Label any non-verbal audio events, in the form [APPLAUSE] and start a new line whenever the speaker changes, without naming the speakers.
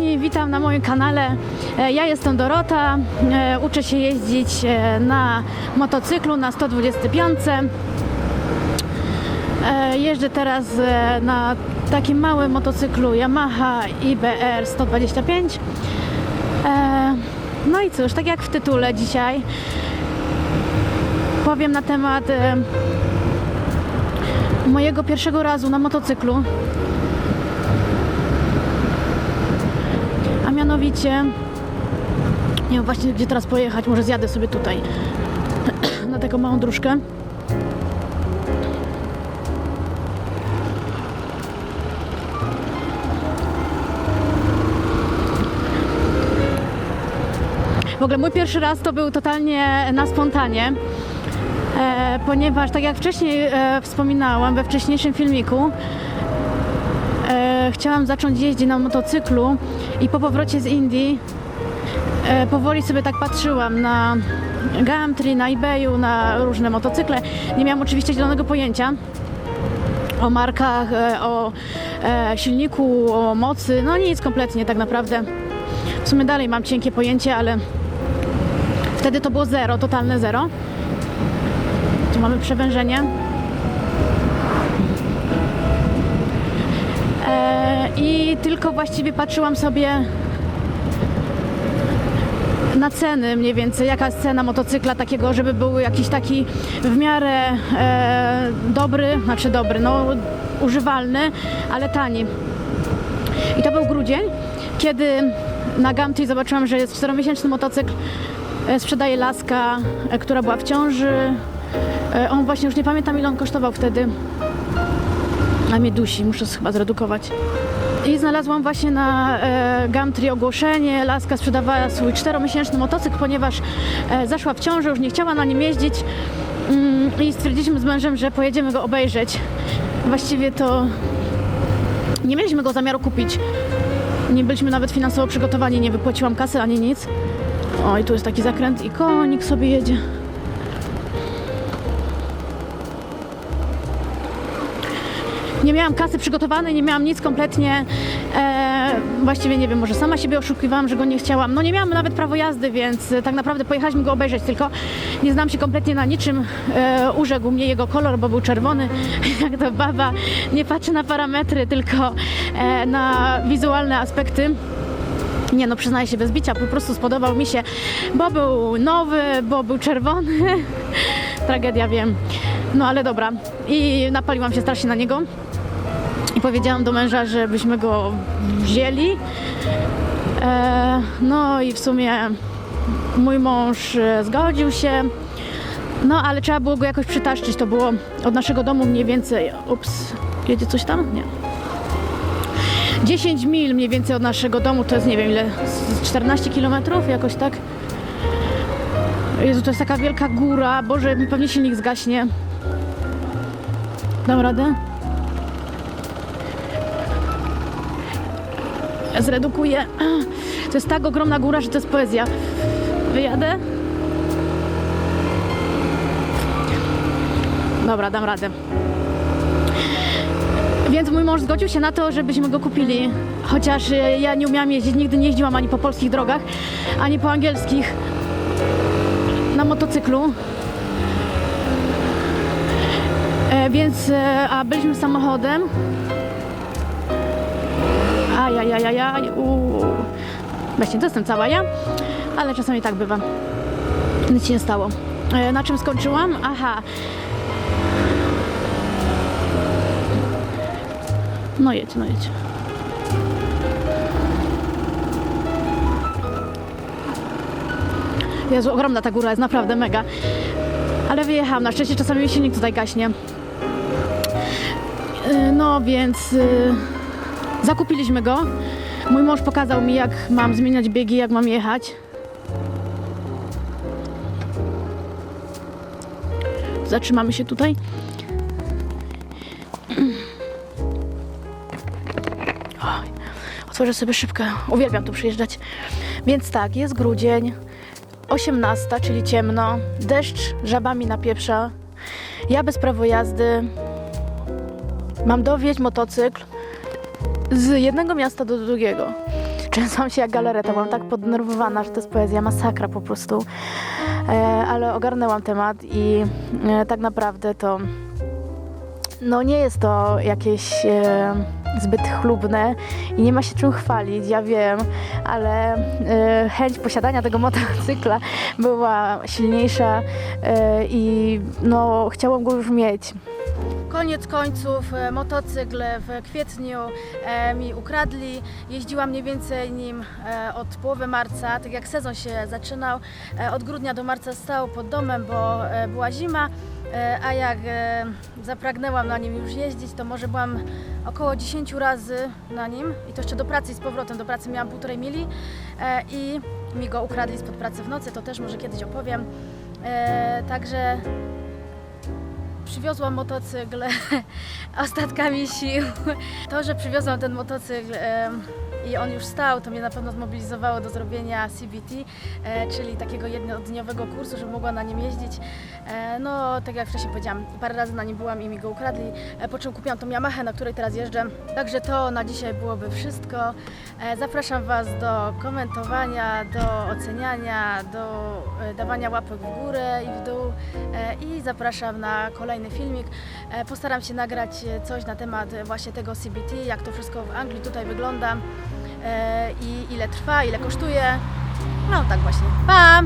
witam na moim kanale. E, Ja jestem Dorota, e, uczę się jeździć e, na motocyklu na 125. E, Jeżdżę teraz na takim małym motocyklu Yamaha IBR 125. E, No i cóż, tak jak w tytule dzisiaj powiem na temat mojego pierwszego razu na motocyklu. Mianowicie, nie wiem właśnie gdzie teraz pojechać, może zjadę sobie tutaj [CLEARS THROAT] na taką małą dróżkę. W ogóle mój pierwszy raz to był totalnie na spontanie, e, ponieważ tak jak wcześniej e, wspominałam we wcześniejszym filmiku, e, chciałam zacząć jeździć na motocyklu i po powrocie z Indii e, powoli sobie tak patrzyłam na Gumtree, na eBayu, na różne motocykle. Nie miałam oczywiście zielonego pojęcia o markach, e, o e, silniku, o mocy, no nic kompletnie tak naprawdę. W sumie dalej mam cienkie pojęcie, ale wtedy to było zero, totalne zero. Tu mamy przewężenie. E, I tylko właściwie patrzyłam sobie na ceny mniej więcej, jaka jest cena motocykla takiego, żeby był jakiś taki w miarę e, dobry, znaczy dobry, no używalny, ale tani. I to był grudzień, kiedy na Gumtree zobaczyłam, że jest 4-miesięczny motocykl, e, sprzedaje laska, e, która była w ciąży. E, On właśnie, już nie pamiętam ile on kosztował wtedy. A mnie dusi, muszę chyba zredukować. I znalazłam właśnie na e, Gumtree ogłoszenie. Laska sprzedawała swój 4-miesięczny motocykl, ponieważ e, zaszła w ciąży, już nie chciała na nim jeździć. Mm, I stwierdziliśmy z mężem, że pojedziemy go obejrzeć. Właściwie to nie mieliśmy go zamiaru kupić. Nie byliśmy nawet finansowo przygotowani, nie wypłaciłam kasy ani nic. O, i tu jest taki zakręt i konik sobie jedzie. Nie miałam kasy przygotowanej, nie miałam nic kompletnie. E, właściwie nie wiem, może sama siebie oszukiwałam, że go nie chciałam. No nie miałam nawet prawo jazdy, więc e, tak naprawdę pojechaliśmy go obejrzeć, tylko nie znam się kompletnie na niczym. E, urzekł mnie jego kolor, bo był czerwony, [LAUGHS] jak to baba. Nie patrzę na parametry, tylko e, na wizualne aspekty. Nie no, przyznaję się bez bicia, po prostu spodobał mi się, bo był nowy, bo był czerwony. [LAUGHS] Tragedia, wiem. No ale dobra. I napaliłam się strasznie na niego. I powiedziałam do męża, żebyśmy go wzięli. E, no i w sumie mój mąż e, zgodził się. No ale trzeba było go jakoś przytaszczyć. To było od naszego domu mniej więcej. Ups, jedzie coś tam? Nie. 10 mil mniej więcej od naszego domu, to jest nie wiem ile, z 14 kilometrów, jakoś tak. Jezu, to jest taka wielka góra, Boże, mi pewnie silnik zgaśnie. Dam radę? Zredukuję. To jest tak ogromna góra, że to jest poezja. Wyjadę? Dobra, dam radę. Więc mój mąż zgodził się na to, żebyśmy go kupili. Chociaż ja nie umiałam jeździć, nigdy nie jeździłam ani po polskich drogach, ani po angielskich na motocyklu. E, więc, e, a byliśmy samochodem. Ajajajajaj, uuu. Właśnie, to jestem cała ja, ale czasami tak bywa. Nic się nie stało. E, na czym skończyłam? Aha, No jedź, no jedź. Jezu, ogromna ta góra jest, naprawdę mega. Ale wyjechałam, na szczęście czasami mi silnik tutaj gaśnie. Yy, No więc yy, zakupiliśmy go. Mój mąż pokazał mi, jak mam zmieniać biegi, jak mam jechać. Zatrzymamy się tutaj. Otworzę sobie szybkę. Uwielbiam tu przyjeżdżać. Więc tak, jest grudzień, 18, czyli ciemno, deszcz żabami napieprza. Ja bez prawo jazdy. Mam dowieźć motocykl z jednego miasta do drugiego. trzęsłam się jak galereta, byłam tak poddenerwowana, że to jest poezja, masakra po prostu. E, ale ogarnęłam temat i e, tak naprawdę to no nie jest to jakieś e, zbyt chlubne i nie ma się czym chwalić, ja wiem, ale e, chęć posiadania tego motocykla była silniejsza e, i no chciałam go już mieć. Koniec końców e, motocykl w kwietniu e, mi ukradli. Jeździłam mniej więcej nim e, od połowy marca, tak jak sezon się zaczynał. Od grudnia do marca stał pod domem, bo była zima. A jak zapragnęłam na nim już jeździć, to może byłam około 10 razy na nim i to jeszcze do pracy i z powrotem. Do pracy miałam półtorej mili i mi go ukradli spod pracy w nocy, to też może kiedyś opowiem. Także przywiozłam motocykl [LAUGHS] ostatkami sił. To, że przywiozłam ten motocykl i on już stał, to mnie na pewno zmobilizowało do zrobienia CBT, e, czyli takiego jednodniowego kursu, żeby mogła na nim jeździć. E, No, tak jak wcześniej powiedziałam, parę razy na nim byłam i mi go ukradli, e, po czym kupiłam tą Yamahę, na której teraz jeżdżę. Także to na dzisiaj byłoby wszystko. E, Zapraszam Was do komentowania, do oceniania, do e, dawania łapek w górę i w dół e, i zapraszam na kolejny filmik. E, Postaram się nagrać coś na temat właśnie tego CBT, jak to wszystko w Anglii tutaj wygląda i ile trwa, ile kosztuje. No tak właśnie. Pa!